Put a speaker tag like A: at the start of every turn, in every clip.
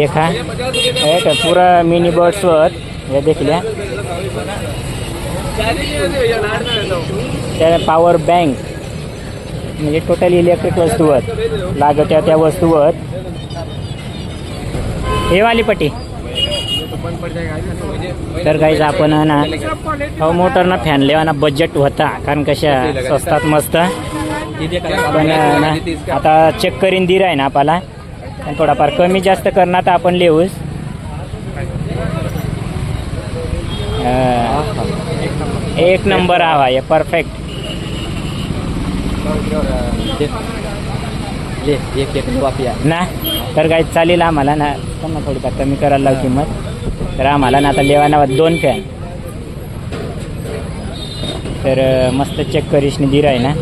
A: देखा। एक पूरा मिनी बर्ड्स वर हे देखल्या त्या पॉवर बँक म्हणजे टोटल इलेक्ट्रिक वस्तूवर लागत्या त्या वस्तूवर हे वाली पट्टी। तर काहीच आपण ना अहो मोटरना फॅन लेवाना बजेट होता कारण कशा स्वस्तात मस्त। पण आता चेक करीन दिर आहे ना आपल्याला आणि थोडाफार कमी जास्त करणार तर आपण लिहूच एक नंबर हवा आहे परफेक्ट
B: एक एक वापिया
A: ना तर काही चालेल आम्हाला ना पण ना थोडीफार कमी करायला लाव किंमत. तर आम्हाला ना आता लेवाना दोन फॅन तर मस्त चेक करीशनी दिर आहे ना.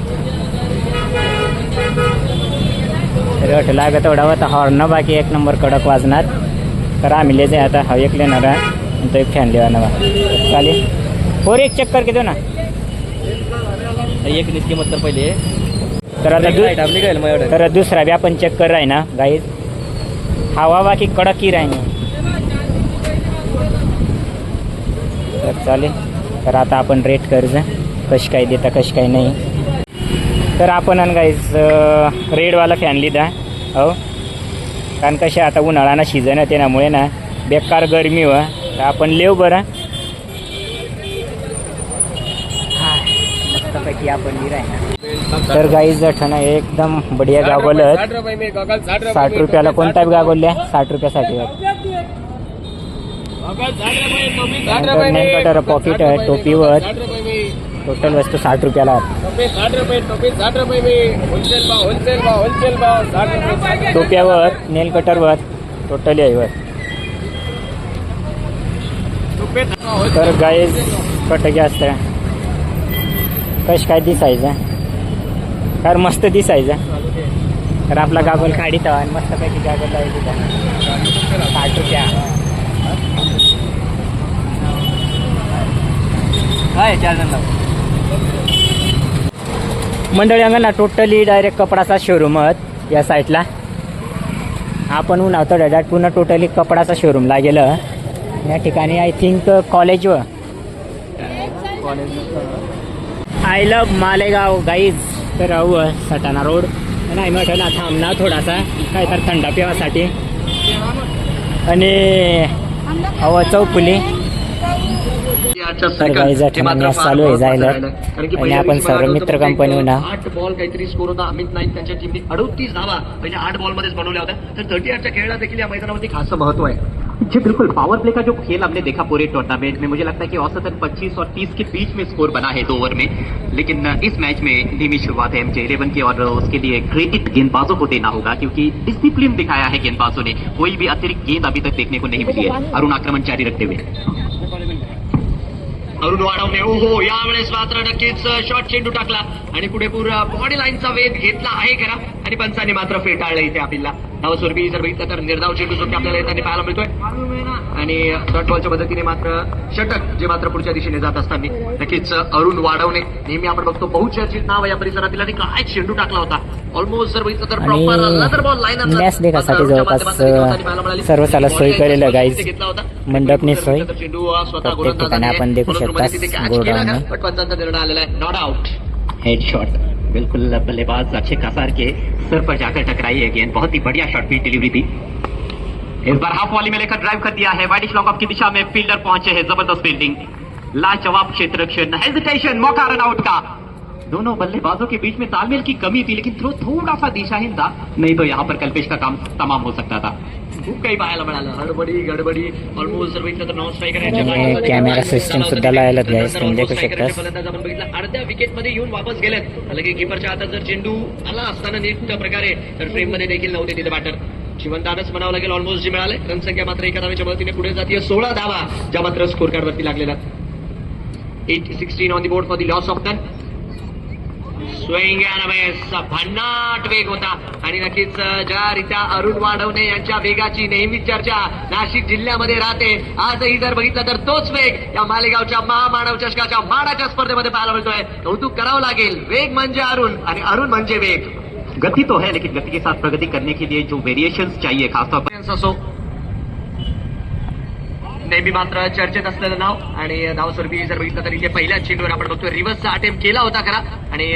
A: तर वाटलं लागत थोडा होता. हॉर्न बाकी एक नंबर कडक वाजणार. तर आम्ही ले जाय आता हा एक लेणार आहे. तो एक फॅन लेवाना बा चालेल? फोर एक चेक करके देऊ ना
B: एक निसकी मत तर पहिले.
A: तर आता दु-
B: आपली काय मग एवढं.
A: तर दुसरा बी आपण चेक कर आहे ना गाईज हवा बाकी कडक ही राही तर चालेल. तर आता आपण रेट कर्ज. कशी काय देता कशी काय नाही. तर आपण आणि गाईज रेडवाला फॅन लिदा हो. कारण कशा आता उन्हाळा सीझन आहे त्यामुळे ना बेकार गरमी व तर आपण लेव बरं. हा, मस्तपैकी आपण ना. तर गाईज जठण एकदम बढिया गागोलत साठ रुपयाला कोणता बी गागोल्या साठ रुपयासाठी कटर पॉकेट आहे टोपीवर. टोटल वस्तू साठ रुपयाला. टोप्यावर नेल कटरवर टोटली आहे वर. तर गाईज कटकी असतं कश काय दिसायचं कारण मस्त दिसायचं तर आपला गागोल काढीत हवा आणि मस्तपैकी गागोल लावायची साठ रुपया.
B: काय चार जण मंडळी
A: मंडळी ना टोटली डायरेक्ट कपडाचा शोरूम आहेत या साईडला आपण उन्हावतो डायरेक्ट पुन्हा टोटली कपडाचा शोरूमला गेलं. या ठिकाणी आय थिंक कॉलेज व. आय लव मालेगाव गाईज तर अहो सटाणा रोड नाही म्हटलं ना थांबणार थोडासा. काय तर थंड पिवासाठी. आणि अहो चौकुली तर गाईज आठवण चालू आहे जायला. आणि आपण सर्व मित्र कंपनी ना
C: आठ बॉल काहीतरी स्कोर होता. अमित नाईक त्यांच्या टीमने अडोतीस धावा. म्हणजे आठ बॉल मध्येच बनवल्या होत्या. तर थर्टी आठच्या खेळाला देखील या मैदानामध्ये खास महत्व है जी बिल्कुल. पावर प्ले का जो खेल हमने देखा पूरे टूर्नामेंट में मुझे लगता है कि औसतन 25 और 30 के बीच में स्कोर बना है दो ओवर में. लेकिन इस मैच में धीमी शुरुआत है एमजे इलेवन की और उसके लिए क्रेडिट गेंदबाजों को देना होगा क्योंकि डिसिप्लिन दिखाया है गेंदबाजों ने. कोई भी अतिरिक्त गेंद अभी तक देखने को नहीं मिली है. अरुण आक्रमण जारी रखते हुए। अरुण वाढवणे. ओहो यावेळेस मात्र नक्कीच शॉर्ट चेंडू टाकला. आणि पुढे पूर्ण बॉडी लाईनचा वेध घेतला आहे करा आणि पंचाने मात्र फेटाळलं इथे आपल्याला. नवस्वरूपी जर बघितलं तर निर्धाव चेंडू जो की आपल्याला येताना पाहायला मिळतोय. आणि डॉट बॉलच्या पद्धतीने मात्र षटक जे मात्र पुढच्या दिशेने जात असताना नक्कीच अरुण वाढवणे. नेहमी आपण बघतो बहुचर्चित नाव या परिसरातील आणि काय चेंडू टाकला होता. ऑलमोस्ट जर बघितलं तर proper another ball line
A: match देखासाठी जवळपास सर्व साला सोय करेल गाईज मंडपने सोय प्रत्येक ठिकाणी आपण देखू शकता गोडाऊन
C: निर्णय आलेला आहे. नॉट आउट हेड शॉट बिल्कुल बल्लेबाज अक्षय कसार के सर पर जाकर टकराई है गेंद बहुत ही बढ़िया शॉट की डिलीवरी थी इस बार हाफ़ वॉली में लेकर ड्राइव कर दिया है। वाइडिश लॉन्ग ऑफ़ की दिशा में फील्डर पहुँचे हैं ज़बरदस्त फील्डिंग लाजवाब क्षेत्र हेजिटेशन मौका रन आउट का। दोनों बल्लेबाजों के बीच में तालमेल की कमी थी, लेकिन थ्रो थोड़ा सा दिशाहीन था नहीं तो यहाँ पर कल्पेश का काम तमाम हो सकता था। खूप काही पाहायला मिळालं. हडबडी गडबडी ऑलमोस्ट जर बघितलं तर नॉन स्ट्रायकर
A: कॅमेरा सिस्टम सुद्धा
C: आपण बघितलं. अर्ध्या विकेटमध्ये येऊन वापस गेलेत. अलगे किपरच्या हातात जर चेंडू आला असताना नीट प्रकारे तर फ्रेममध्ये देखील नव्हते तिथे बॅटर शिवंतानच म्हणावं लागेल ऑलमोस्ट जी मिळाले रनसंख्या मात्र एका धावेच्या मदतीने पुढे जाते सोळा धावा ज्या मात्र स्कोर कार्ड वरती लागलेला eight sixteen on the board for the loss of ton swing भन्नाट वेग होता. आणि नक्कीच ज्या रीत्या अरुण वाढवणे यांच्या वेगाची नेहमीच चर्चा नाशिक जिल्ह्यामध्ये राहते. आजही जर बघितलं तर तोच वेग या मालेगावच्या महामानव चषकाच्या मानाच्या स्पर्धेमध्ये पाहायला मिळतोय. कौतुक करावं लागेल. वेग म्हणजे अरुण आणि अरुण म्हणजे वेग. गति तो है लेकिन गति के साथ प्रगति करने के लिए जो वेरिएशंस चाहिए खासतौर पर असो नेहमी मात्र चर्चेत असलेलं नाव आणि धावस्वरूपी जर बघितलं तर इथे पहिल्याच चेंडूवर आपण बघतोय. रिव्हर्सचा अटेम्प्ट केला होता खरा. आणि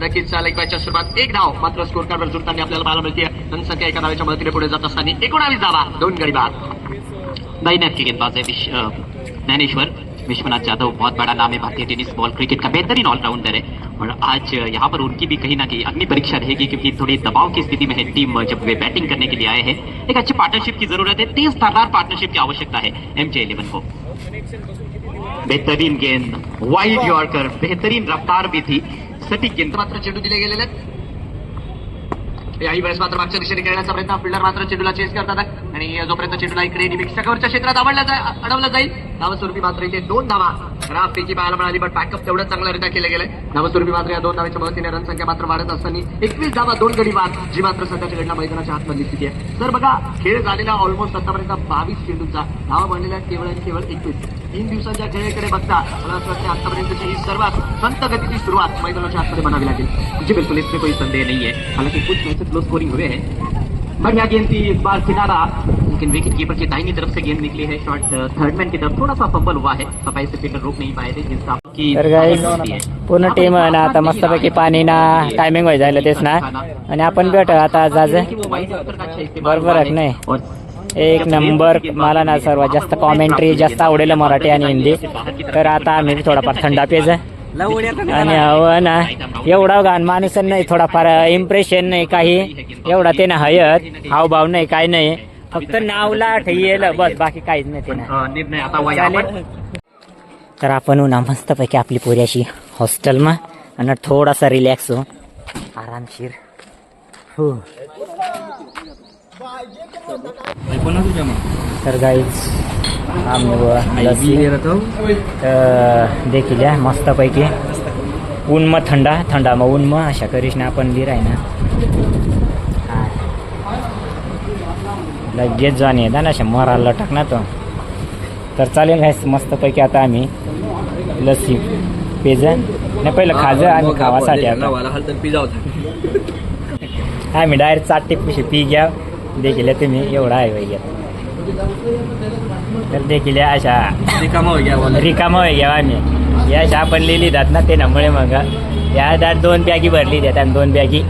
C: नक्कीच लाईक मॅचच्या सुरुवात एक धाव मात्र स्कोर कार्डवर जुळताना आपल्याला पाहायला मिळते. जनसंख्या एका धावेच्या मदतीने पुढे जात असताना एकोणावीस धावा. दोन गडी बाद.
D: नईनैत के गेंदबाज आहे ज्ञानेश्वर. विश्वनाथ यादव, बहुत बड़ा नाम है भारतीय टेनिस बॉल क्रिकेट का बेहतरीन ऑलराउंडर है। और आज, यहाँ पर उनकी भी कहीं ना कहीं अग्नि परीक्षा रहेगी क्योंकि थोड़ी दबाव की स्थिति में है टीम जब वे बैटिंग करने के लिए आए हैं। एक अच्छी पार्टनरशिप की ज़रूरत है, तेज तर्रार पार्टनरशिप की आवश्यकता है एम जे इलेवन को। बेहतरीन गेंद वाइड यॉर्कर बेहतरीन रफ्तार भी थी। सटीक गेंद
C: मात्र चेंडू दिले गेलेले याही वेळेस मात्र मागच्या दिशेने खेळण्याचा प्रयत्न. फिल्डर मात्र चेंडूला चेस करतात आणि जोपर्यंत चेंडूला इकडे निमिक्षकावरच्या क्षेत्रात आवडला जाय अडवला जाईल नावस्वरूपी मात्र इथे दोन धावा. खराब पैकी पाहायला मिळाली पण बॅकअप तेवढं चांगल्यारित्या केलं गेलंय. नावस्वरूपी मात्र या दोन धाव्याच्या मदतीने रनसंख्या मात्र वाढत असताना एकवीस धावा दोन गडी बाद जी मात्र सध्याच्या घडला मैदानाच्या हातमधली स्थिती आहे. तर बघा खेळ झालेला ऑलमोस्ट आतापर्यंत बावीस चेंडूंचा धावा बनलेला केवळ आणि केवळ एकवीस. तीन दिवसांच्या खेळाकडे बघता मला असं वाटतं आतापर्यंतची ही सर्वात संत गतीची सुरुवात मैदानाच्या हातमध्ये बनावी लागेल.
D: जी बिल्कुल इसमें कोई संदेह नहीं है हालांकि कुछ मैचेस लो स्कोरिंग हुए हैं. बढ़िया गेंद थी इस बार किनारा लेकिन विकेट कीपर की दाहिनी तरफ से गेंद निकली है. शॉट थर्ड मैन की तरफ थोड़ा सा फंबल हुआ है. सफाई से फील्डर रोक नहीं पाए थे जिसका
A: पूर्ण टीम ना आता मस्तपैकी पाणी ना टायमिंग व्हाय जायला तेच ना. आणि आपण भेट आता जाज. बरोबर आहे नाही? एक नंबर मला ना सर्वात जास्त कॉमेंट्री जास्त आवडेल मराठी आणि हिंदी. तर आता आम्ही थोडाफार थंडा पेज आणि हवं ना एवढा गाण माणूस नाही थोडाफार इम्प्रेशन नाही काही. एवढा ते ना हयत हावभाव नाही काय नाही. फक्त नावला ठेल बस बाकी काहीच नाही ते ना. तर आपण ना मस्तपैकी आपली पोरी अशी हॉस्टेलमा. आणि थोडासा रिलॅक्स हो आरामशीर. हो. तर गाईच आम्ही देखील या मस्तपैकी. ऊन मग थंडा थंडा मग ऊन मग अशा करीश ना आपण लिर आहे ना. लगेच येतात ना अशा मराला लटक ना तो. तर चालेल काय मस्तपैकी आता आम्ही लस्सी पेज नाही पहिलं खाजं आम्ही खावासाठी आता. आम्ही डायरेक्ट चाट पिशी पी घ्या. देखील तुम्ही एवढा आहे वैद्य तर देखील अशा
B: रिकामा हो गया वाला.
A: रिकामा घ्या आम्ही या अशा आपण लिहिली जात ना त्यामुळे मग या दाट दोन बॅगी भरली देतात आणि दोन बॅगी.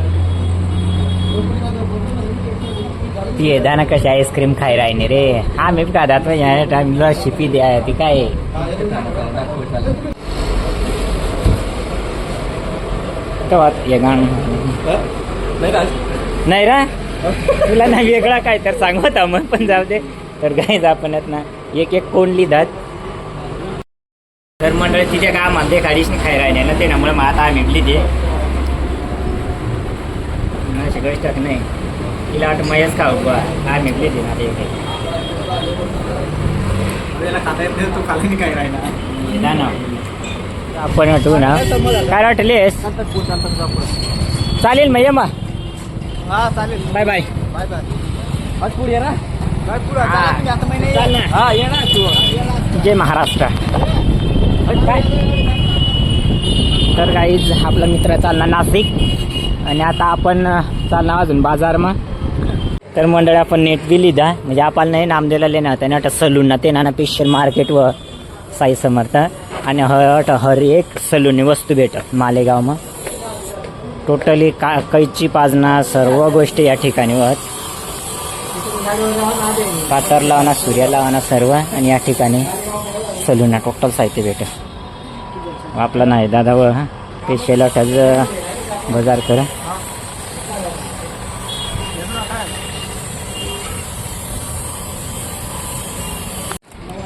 A: ती येताना कशी आईस्क्रीम खाय राहिने रे. बी खातात पण या टाइमला शिपी द्या ती काय? हे
B: का
A: नाही रा. तुला ना वेगळा काय तर सांगत मग पण जाऊ दे. तर गाईज आपण ना एक एक कोण लिहितात. तर मंडळी तिच्या कामात ते खाडीच नाही खाय राहिले ना ते त्यामुळे मग आता आम्ही लिहिते. अशी गोष्ट नाही. तिला वाटतं मयच खाऊ बा. लिहिते ना ते
B: नाही, तू नाही काय
A: ना ना. आपण वाटू ना. काय वाटलेस? चालेल मग ये मग
B: हा चालेल.
A: बाय बाय
B: बाय बाय आज पुढे ये ना. काय पुढे
A: हा.
B: आता महिने
A: चाल ना.
B: हा ये ना तू.
A: जय महाराष्ट्र. काय तर काही आपला मित्र चालला नाशिक. आणि आता आपण चालणार अजून बाजार मग तर मंडळी आपण नेट बी लिहिदा म्हणजे आपल्याला नाही नाम दिलेले ना. त्याने आता सलून ना ते ना स्पेशल मार्केट व साई समर्थ. आणि हट हर एक सलूननी वस्तू भेटत मालेगाव मग टोटली का कैची पाजना सर्व गोष्टी या ठिकाणी होत कातर लावणं सूर्या लावणं सर्व आणि या ठिकाणी सलून टोटल साहित्य भेटेल. आपला नाही दादा व स्पेशल असाच बाजार कर.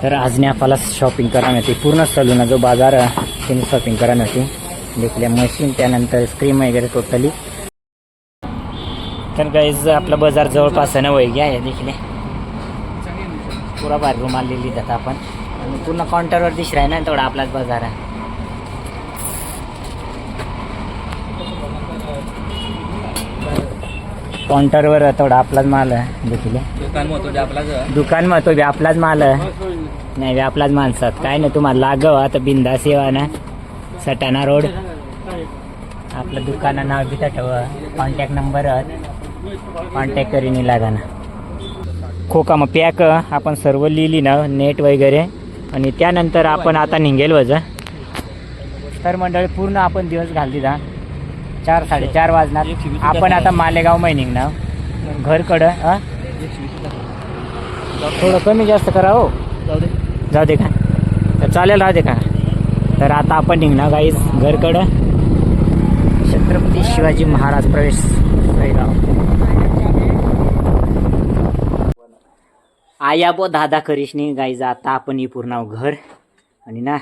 A: तर आजने आपल्याला शॉपिंग करा मिळते. पूर्ण सलून जो बाजार त्यांनी त्याने शॉपिंग करा मिळते. देखील मशीन त्यानंतर स्क्रीम वगैरे टोटली तर गाईज आपला बाजार जवळपास आहे ना वय घ्या देखील. पुरा बाहेर रुमाल लिहिली जात आपण. आणि पूर्ण काउंटरवर दिसरा आहे ना तेवढा आपलाच बाजार आहे. काउंटरवर तेवढा आपलाच माल आहे देखील.
B: दुकान मग
A: तो बी आपलाच माल आहे. नाही बी आपलाच माणसात. काय नाही तुम्हाला लागव आता बिंदास येवा ना. सटाणा रोड. आपलं दुकानं नाव बी ठेवा. कॉन्टॅक्ट नंबर कॉन्टॅक्ट करीन लागा ना खोका मग पॅक आपण सर्व लिहिली ना नेट वगैरे. आणि त्यानंतर आपण आता निघेल वजा. तर मंडळी पूर्ण आपण दिवस घाल दिला चार साडेचार वाजणार. आपण आता मालेगाव मै निघणार. घरकडं हां. थोडं कमी जास्त करा हो.
B: जाऊ दे.
A: जाऊ दे का? तर चालेल राहू दे का? तर आता आपण निघणार गाईज घरकडं. छत्रपती शिवाजी महाराज प्रवेश आया बो दादा करिशनी गाईज आता आपण ही पूर्ण घर. आणि ना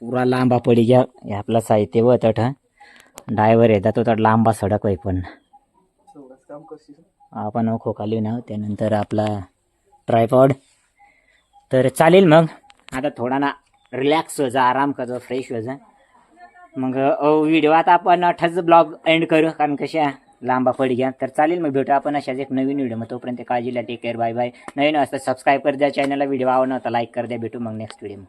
A: पुरा लांबा पडी घ्या हे आपलं साहित्य व तट ड्रायव्हर येतात तो तर लांबा सडक होई पण. आपण खोकाली ना त्यानंतर आपला ट्रायपॉड तर चालेल मग. आता थोडा ना रिलॅक्स हो जा आराम कर जा फ्रेश हो जा. मग व्हिडिओ आता आपण अठाच ब्लॉग एंड करू कारण कशा लांबा पड घ्या. तर चालेल मग भेटू आपण अशाच एक नवीन व्हिडिओ मग. तोपर्यंत काळजीला टेक केअर बाय बाय नवीन असतं सबस्क्राईब कर द्या चॅनलला व्हिडिओ आवडला तर लाईक कर द्या भेटू मग नेक्स्ट व्हिडिओ